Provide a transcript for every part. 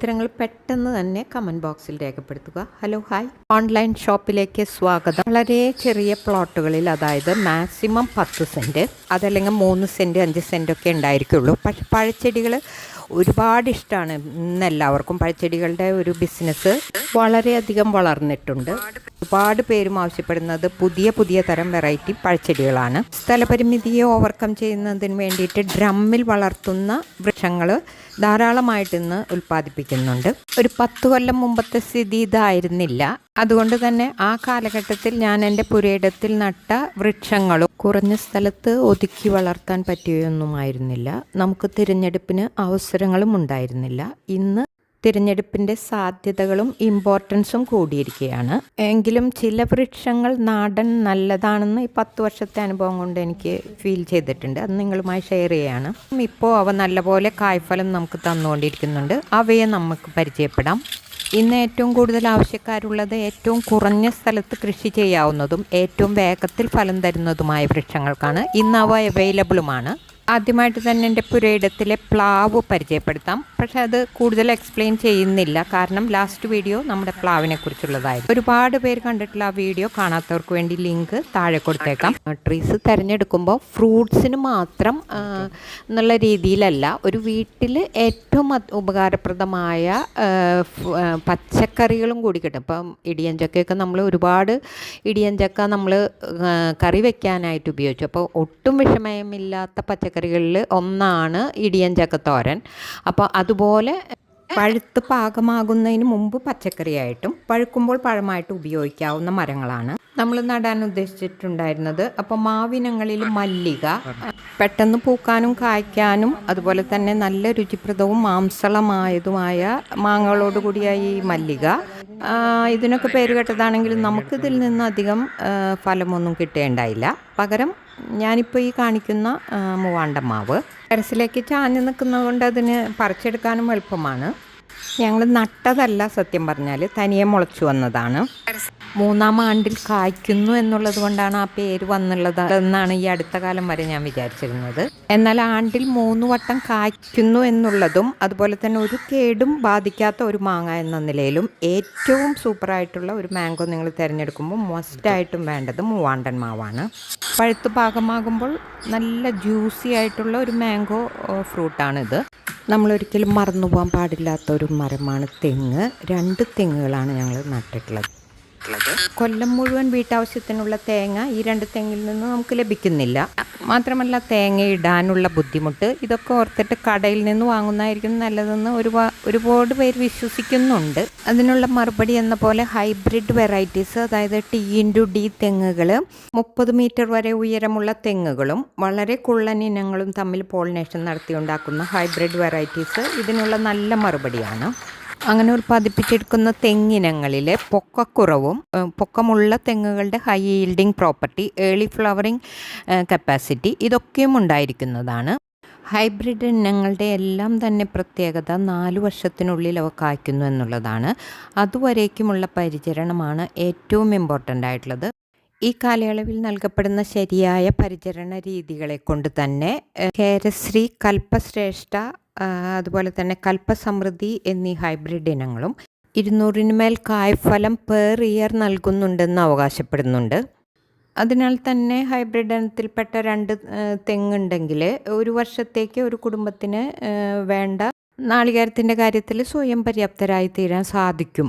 ഉത്തരങ്ങൾ പെട്ടെന്ന് തന്നെ കമന്റ് ബോക്സിൽ രേഖപ്പെടുത്തുക. ഹലോ ഹായ് ഓൺലൈൻ ഷോപ്പിലേക്ക് സ്വാഗതം. വളരെ ചെറിയ പ്ലോട്ടുകളിൽ അതായത് മാക്സിമം പത്ത് സെന്റ് അതല്ലെങ്കിൽ മൂന്ന് സെന്റ് അഞ്ച് സെന്റ് ഒക്കെ ഉണ്ടായിരിക്കുള്ളൂ. പക്ഷെ പഴച്ചെടികൾ ഒരുപാട് ഇഷ്ടമാണ് ഇന്നെല്ലാവർക്കും. പഴച്ചെടികളുടെ ഒരു ബിസിനസ് വളരെയധികം വളർന്നിട്ടുണ്ട്. ഒരുപാട് പേരും ആവശ്യപ്പെടുന്നത് പുതിയ പുതിയ തരം വെറൈറ്റി പഴച്ചെടികളാണ്. സ്ഥലപരിമിതിയെ ഓവർകം ചെയ്യുന്നതിന് വേണ്ടിയിട്ട് ഡ്രമ്മിൽ വളർത്തുന്ന വൃക്ഷങ്ങൾ ധാരാളമായിട്ട് ഇന്ന് ഉൽപ്പാദിപ്പിക്കുന്നുണ്ട്. ഒരു പത്ത് കൊല്ലം മുമ്പത്തെ സ്ഥിതി ഇതായിരുന്നില്ല. അതുകൊണ്ട് തന്നെ ആ കാലഘട്ടത്തിൽ ഞാൻ എന്റെ പുരയിടത്തിൽ നട്ട വൃക്ഷങ്ങളും കുറഞ്ഞ സ്ഥലത്ത് ഒതുക്കി വളർത്താൻ പറ്റിയൊന്നുമായിരുന്നില്ല. നമുക്ക് തിരഞ്ഞെടുപ്പിന് അവസരങ്ങളും ഉണ്ടായിരുന്നില്ല. ഇന്ന് തിരഞ്ഞെടുപ്പിന്റെ സാധ്യതകളും ഇമ്പോർട്ടൻസും കൂടിയിരിക്കുകയാണ്. എങ്കിലും ചില വൃക്ഷങ്ങൾ നാടൻ നല്ലതാണെന്ന് ഈ പത്ത് വർഷത്തെ അനുഭവം കൊണ്ട് എനിക്ക് ഫീൽ ചെയ്തിട്ടുണ്ട്. അത് നിങ്ങളുമായി ഷെയർ ചെയ്യാണ്. ഇപ്പോൾ അവ നല്ലപോലെ കായ്ഫലം നമുക്ക് തന്നുകൊണ്ടിരിക്കുന്നുണ്ട്. അവയെ നമുക്ക് പരിചയപ്പെടാം. ഇന്ന് ഏറ്റവും കൂടുതൽ ആവശ്യക്കാരുള്ളത് ഏറ്റവും കുറഞ്ഞ സ്ഥലത്ത് കൃഷി ചെയ്യാവുന്നതും ഏറ്റവും വേഗത്തിൽ ഫലം തരുന്നതുമായ വൃക്ഷങ്ങൾക്കാണ് ഇന്ന് അവ അവൈലബിളുമാണ് ആദ്യമായിട്ട് തന്നെ എന്റെ പുരയിടത്തിലെ പ്ലാവ് പരിചയപ്പെടുത്താം. പക്ഷെ അത് കൂടുതൽ എക്സ്പ്ലെയിൻ ചെയ്യുന്നില്ല. കാരണം ലാസ്റ്റ് വീഡിയോ നമ്മുടെ പ്ലാവിനെ കുറിച്ചുള്ളതായിരുന്നു. ഒരുപാട് പേര് കണ്ടിട്ടുള്ള ആ വീഡിയോ കാണാത്തവർക്ക് വേണ്ടി ലിങ്ക് താഴെ കൊടുത്തേക്കാം. ട്രീസ് തിരഞ്ഞെടുക്കുമ്പോൾ ഫ്രൂട്ട്സിന് മാത്രം എന്നുള്ള രീതിയിലല്ല ഒരു വീട്ടിൽ ഏറ്റവും ഉപകാരപ്രദമായ പച്ചക്കറികളും കൂടി കിട്ടും. ഇപ്പം ഇടിയഞ്ചക്കയൊക്കെ നമ്മൾ ഒരുപാട് ഇടിയഞ്ചക്ക നമ്മൾ കറി വെക്കാനായിട്ട് ഉപയോഗിച്ചു. അപ്പോൾ ഒട്ടും വിഷമയമില്ലാത്ത പച്ചക്കറികളിൽ ഒന്നാണ് ഇടിയൻ ചക്കത്തോരൻ. അപ്പോൾ അതുപോലെ പഴുത്ത് പാകമാകുന്നതിന് മുമ്പ് പച്ചക്കറിയായിട്ടും പഴുക്കുമ്പോൾ പഴമായിട്ട് ഉപയോഗിക്കാവുന്ന മരങ്ങളാണ്. നമ്മൾ നടാൻ ഉദ്ദേശിച്ചിട്ടുണ്ടായിരുന്നത് അപ്പോൾ മാവിനങ്ങളിൽ മല്ലിക പെട്ടെന്ന് പൂക്കാനും കായ്ക്കാനും അതുപോലെ തന്നെ നല്ല രുചിപ്രദവും മാംസളമായതുമായ മാങ്ങകളോട് കൂടിയ ഈ മല്ലിക. ഇതിനൊക്കെ പേര് കേട്ടതാണെങ്കിലും നമുക്കിതിൽ നിന്ന് അധികം ഫലമൊന്നും കിട്ടേണ്ടായില്ല. പകരം ഞാനിപ്പോൾ ഈ കാണിക്കുന്ന ആ, മൂവാണ്ടൻ മാവ്. ടെറസിലേക്ക് ചാഞ്ഞ് നിൽക്കുന്നതുകൊണ്ട് അതിന് പറിച്ചെടുക്കാനും എളുപ്പമാണ്. ഞങ്ങൾ നട്ടതല്ല സത്യം പറഞ്ഞാൽ തനിയെ മുളച്ചു വന്നതാണ്. മൂന്നാം ആണ്ടിൽ കായ്ക്കുന്നു എന്നുള്ളത് കൊണ്ടാണ് ആ പേര് വന്നുള്ളത് എന്നാണ് ഈ അടുത്ത കാലം വരെ ഞാൻ വിചാരിച്ചിരുന്നത്. എന്നാൽ ആണ്ടിൽ മൂന്ന് വട്ടം കായ്ക്കുന്നു എന്നുള്ളതും അതുപോലെ തന്നെ ഒരു കേടും ബാധിക്കാത്ത ഒരു മാങ്ങ എന്ന നിലയിലും ഏറ്റവും സൂപ്പറായിട്ടുള്ള ഒരു മാംഗോ നിങ്ങൾ തിരഞ്ഞെടുക്കുമ്പോൾ മസ്റ്റായിട്ടും വേണ്ടത് മൂവാണ്ടൻ മാവാണ്. പഴുത്ത് പാകമാകുമ്പോൾ നല്ല ജ്യൂസി ആയിട്ടുള്ള ഒരു മാംഗോ ഫ്രൂട്ടാണിത്. നമ്മളൊരിക്കലും മറന്നു പോകാൻ പാടില്ലാത്ത ഒരു മരമാണ് തെങ്ങ്. രണ്ട് തെങ്ങുകളാണ് ഞങ്ങൾ നട്ടിട്ടുള്ളത്. കൊല്ലം മുഴുവൻ വീട്ടാവശ്യത്തിനുള്ള തേങ്ങ ഈ രണ്ട് തെങ്ങിൽ നിന്ന് നമുക്ക് ലഭിക്കുന്നില്ല. മാത്രമല്ല തേങ്ങ ഇടാനുള്ള ബുദ്ധിമുട്ട് ഇതൊക്കെ ഓർത്തിട്ട് കടയിൽ നിന്ന് വാങ്ങുന്നതായിരിക്കും നല്ലതെന്ന് ഒരു ഒരുപാട് പേര് വിശ്വസിക്കുന്നുണ്ട്. അതിനുള്ള മറുപടി എന്ന പോലെ ഹൈബ്രിഡ് വെറൈറ്റീസ് അതായത് ടി ഇന്റു ഡി തെങ്ങുകൾ മുപ്പത് മീറ്റർ വരെ ഉയരമുള്ള തെങ്ങുകളും വളരെ കുള്ളൻ ഇനങ്ങളും തമ്മിൽ പോളിനേഷൻ നടത്തി നടത്തിയുണ്ടാക്കുന്ന ഹൈബ്രിഡ് വെറൈറ്റീസ് ഇതിനുള്ള നല്ല മറുപടിയാണ്. അങ്ങനെ ഉൽപ്പാദിപ്പിച്ചെടുക്കുന്ന തെങ്ങിനങ്ങളിൽ പൊക്കക്കുറവും പൊക്കമുള്ള തെങ്ങുകളുടെ high yielding property early flowering capacity ഇതൊക്കെയും ഉണ്ടായിരിക്കുന്നതാണ്. ഹൈബ്രിഡ് ഇനങ്ങളുടെ എല്ലാം തന്നെ പ്രത്യേകത നാല് വർഷത്തിനുള്ളിൽ അവ കായ്ക്കുന്നു എന്നുള്ളതാണ്. അതുവരേക്കുമുള്ള പരിചരണമാണ് ഏറ്റവും ഇമ്പോർട്ടന്റ് ആയിട്ടുള്ളത്. ഈ കാലയളവിൽ നൽകപ്പെടുന്ന ശരിയായ പരിചരണ രീതികളെ കൊണ്ട് തന്നെ കേരശ്രീ കൽപ്പശ്രേഷ്ഠ അതുപോലെ തന്നെ കൽപ്പസമൃദ്ധി എന്നീ ഹൈബ്രിഡ് ഇനങ്ങളും ഇരുന്നൂറിന് മേൽ കായ്ഫലം പെർ ഇയർ നൽകുന്നുണ്ടെന്ന് അവകാശപ്പെടുന്നുണ്ട്. അതിനാൽ തന്നെ ഹൈബ്രിഡ് ഇനത്തിൽപ്പെട്ട രണ്ട് തെങ്ങുണ്ടെങ്കിൽ ഒരു വർഷത്തേക്ക് ഒരു കുടുംബത്തിന് വേണ്ട നാളികേരത്തിന്റെ കാര്യത്തിൽ സ്വയം പര്യാപ്തരായി തീരാൻ സാധിക്കും.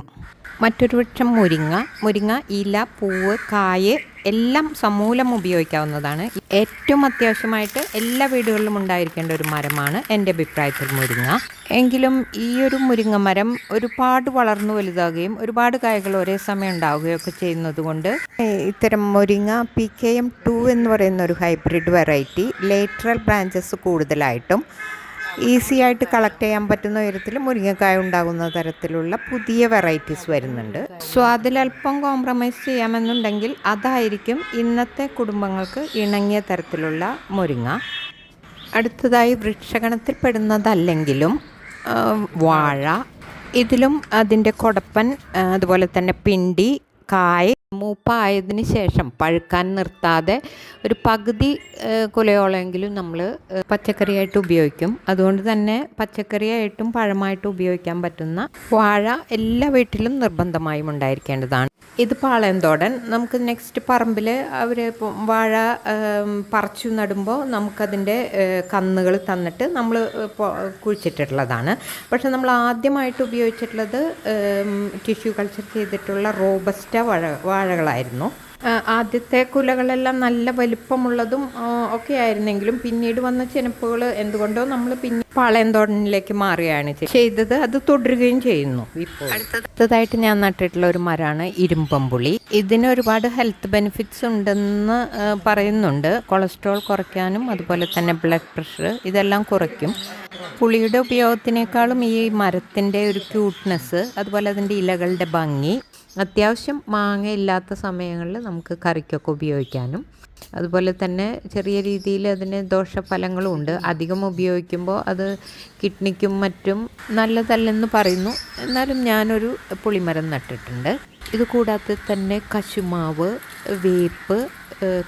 മറ്റൊരു വൃക്ഷം മുരിങ്ങ മുരിങ്ങ ഇല പൂവ് കായ് എല്ലാം സമൂലം ഉപയോഗിക്കാവുന്നതാണ്. ഏറ്റവും അത്യാവശ്യമായിട്ട് എല്ലാ വീടുകളിലും ഉണ്ടായിരിക്കേണ്ട ഒരു മരമാണ് എന്റെ അഭിപ്രായത്തിൽ മുരിങ്ങ. എങ്കിലും ഈ ഒരു മുരിങ്ങ മരം ഒരുപാട് വളർന്നു വലുതാകുകയും ഒരുപാട് കായകൾ ഒരേ സമയം ഉണ്ടാവുകയും ഒക്കെ ചെയ്യുന്നത് കൊണ്ട് ഇത്തരം മുരിങ്ങ പി കെ എം ടു എന്ന് പറയുന്ന ഒരു ഹൈബ്രിഡ് വെറൈറ്റി ലേറ്ററൽ ബ്രാഞ്ചസ് കൂടുതലായിട്ടും ഈസി ആയിട്ട് കളക്ട് ചെയ്യാൻ പറ്റുന്ന ഉയരത്തിൽ മുരിങ്ങക്കായ ഉണ്ടാകുന്ന തരത്തിലുള്ള പുതിയ വെറൈറ്റീസ് വരുന്നുണ്ട്. സ്വാദിലൽപ്പം കോംപ്രമൈസ് ചെയ്യാമെന്നുണ്ടെങ്കിൽ അതായിരിക്കും ഇന്നത്തെ കുടുംബങ്ങൾക്ക് ഇണങ്ങിയ തരത്തിലുള്ള മുരിങ്ങ. അടുത്തതായി വൃക്ഷഗണത്തിൽ പെടുന്നതല്ലെങ്കിലും വാഴ ഇതിലും അതിന്റെ കൊടപ്പൻ അതുപോലെ തന്നെ പിണ്ടി കായ് മൂപ്പായതിന് ശേഷം പഴുക്കാൻ നിർത്താതെ ഒരു പകുതി കുലയോളമെങ്കിലും നമ്മൾ പച്ചക്കറിയായിട്ട് ഉപയോഗിക്കും. അതുകൊണ്ട് തന്നെ പച്ചക്കറിയായിട്ടും പഴമായിട്ടും ഉപയോഗിക്കാൻ പറ്റുന്ന വാഴ എല്ലാ വീട്ടിലും നിർബന്ധമായും ഉണ്ടായിരിക്കേണ്ടതാണ്. ഇത് പാളയന്തോടൻ. നമുക്ക് നെക്സ്റ്റ് പറമ്പിൽ അവർ വാഴ പറിച്ചു നടുമ്പോൾ നമുക്കതിന്റെ കന്നുകൾ തന്നിട്ട് നമ്മൾ കുഴിച്ചിട്ടുള്ളതാണ് പക്ഷെ നമ്മൾ ആദ്യമായിട്ട് ഉപയോഗിച്ചിട്ടുള്ളത് ടിഷ്യൂ കൾച്ചർ ചെയ്തിട്ടുള്ള റോബസ്റ്റ വാഴ വാഴകളായിരുന്നു. ആദ്യത്തെ കുലകളെല്ലാം നല്ല വലിപ്പമുള്ളതും ഒക്കെ ആയിരുന്നെങ്കിലും പിന്നീട് വന്ന ചെനപ്പുകൾ എന്തുകൊണ്ടോ നമ്മൾ പിന്നെ പാളയന്തോടനിലേക്ക് മാറുകയാണ്. ചെയ്തത്. അത് തുടരുകയും ചെയ്യുന്നു ഇപ്പോൾ. അടുത്തതായിട്ട് ഞാൻ നട്ടിട്ടുള്ള ഒരു മരമാണ് ഇരുമ്പമ്പുളി. ഇതിന് ഒരുപാട് ഹെൽത്ത് ബെനിഫിറ്റ്സ് ഉണ്ടെന്ന് പറയുന്നുണ്ട്. കൊളസ്ട്രോൾ കുറയ്ക്കാനും അതുപോലെ തന്നെ ബ്ലഡ് പ്രഷർ ഇതെല്ലാം കുറയ്ക്കും. പുളിയുടെ ഉപയോഗത്തിനേക്കാളും ഈ മരത്തിന്റെ ഒരു ക്യൂട്ട്നെസ് അതുപോലെ അതിന്റെ ഇലകളുടെ ഭംഗി അത്യാവശ്യം മാങ്ങ ഇല്ലാത്ത സമയങ്ങളിൽ നമുക്ക് കറിക്കൊക്കെ ഉപയോഗിക്കാനും അതുപോലെ തന്നെ ചെറിയ രീതിയിൽ അതിന് ദോഷഫലങ്ങളും ഉണ്ട്. അധികം ഉപയോഗിക്കുമ്പോൾ അത് കിഡ്നിക്കും മറ്റും നല്ലതല്ലെന്ന് പറയുന്നു. എന്നാലും ഞാനൊരു പുളിമരം നട്ടിട്ടുണ്ട്. ഇത് കൂടാതെ തന്നെ കശുമാവ് വേപ്പ്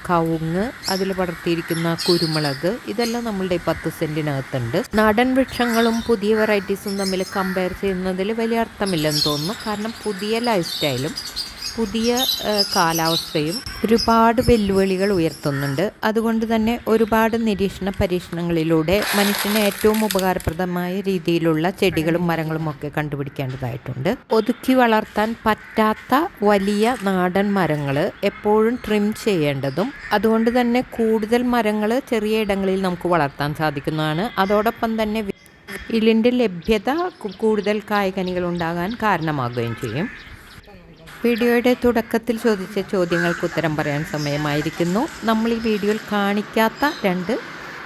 കവുങ്ങ് അതിൽ പടർത്തിയിരിക്കുന്ന കുരുമുളക് ഇതെല്ലാം നമ്മളുടെ ഈ പത്ത് സെന്റിനകത്തുണ്ട് നാടൻ വൃക്ഷങ്ങളും പുതിയ വെറൈറ്റീസും തമ്മിൽ കമ്പയർ ചെയ്യുന്നതിൽ വലിയ അർത്ഥമില്ലെന്ന് തോന്നുന്നു. കാരണം പുതിയ ലൈഫ് സ്റ്റൈലും പുതിയ കാലാവസ്ഥയും ഒരുപാട് വെല്ലുവിളികൾ ഉയർത്തുന്നുണ്ട്. അതുകൊണ്ട് തന്നെ ഒരുപാട് നിരീക്ഷണ പരീക്ഷണങ്ങളിലൂടെ മനുഷ്യന് ഏറ്റവും ഉപകാരപ്രദമായ രീതിയിലുള്ള ചെടികളും മരങ്ങളും ഒക്കെ കണ്ടുപിടിക്കേണ്ടതായിട്ടുണ്ട്. ഒതുക്കി വളർത്താൻ പറ്റാത്ത വലിയ നാടൻ മരങ്ങൾ എപ്പോഴും ട്രിം ചെയ്യേണ്ടതും അതുകൊണ്ട് തന്നെ കൂടുതൽ മരങ്ങൾ ചെറിയ ഇടങ്ങളിൽ നമുക്ക് വളർത്താൻ സാധിക്കുന്നതാണ്. അതോടൊപ്പം തന്നെ ഇതിന്റെ ലഭ്യത കൂടുതൽ കായ്കനികൾ ഉണ്ടാകാൻ കാരണമാകുകയും ചെയ്യും. വീഡിയോയുടെ തുടക്കത്തിൽ ചോദിച്ച ചോദ്യങ്ങൾക്ക് ഉത്തരം പറയാൻ സമയമായിരിക്കുന്നു. നമ്മൾ ഈ വീഡിയോയിൽ കാണിക്കാത്ത രണ്ട്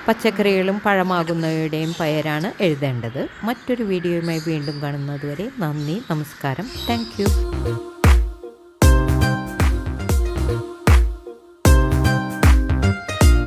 പച്ചക്കറികളും പഴമാകുന്നവയുടെയും പേരാണ് എഴുതേണ്ടത്. മറ്റൊരു വീഡിയോയുമായി വീണ്ടും കാണുന്നതുവരെ നന്ദി നമസ്കാരം. താങ്ക്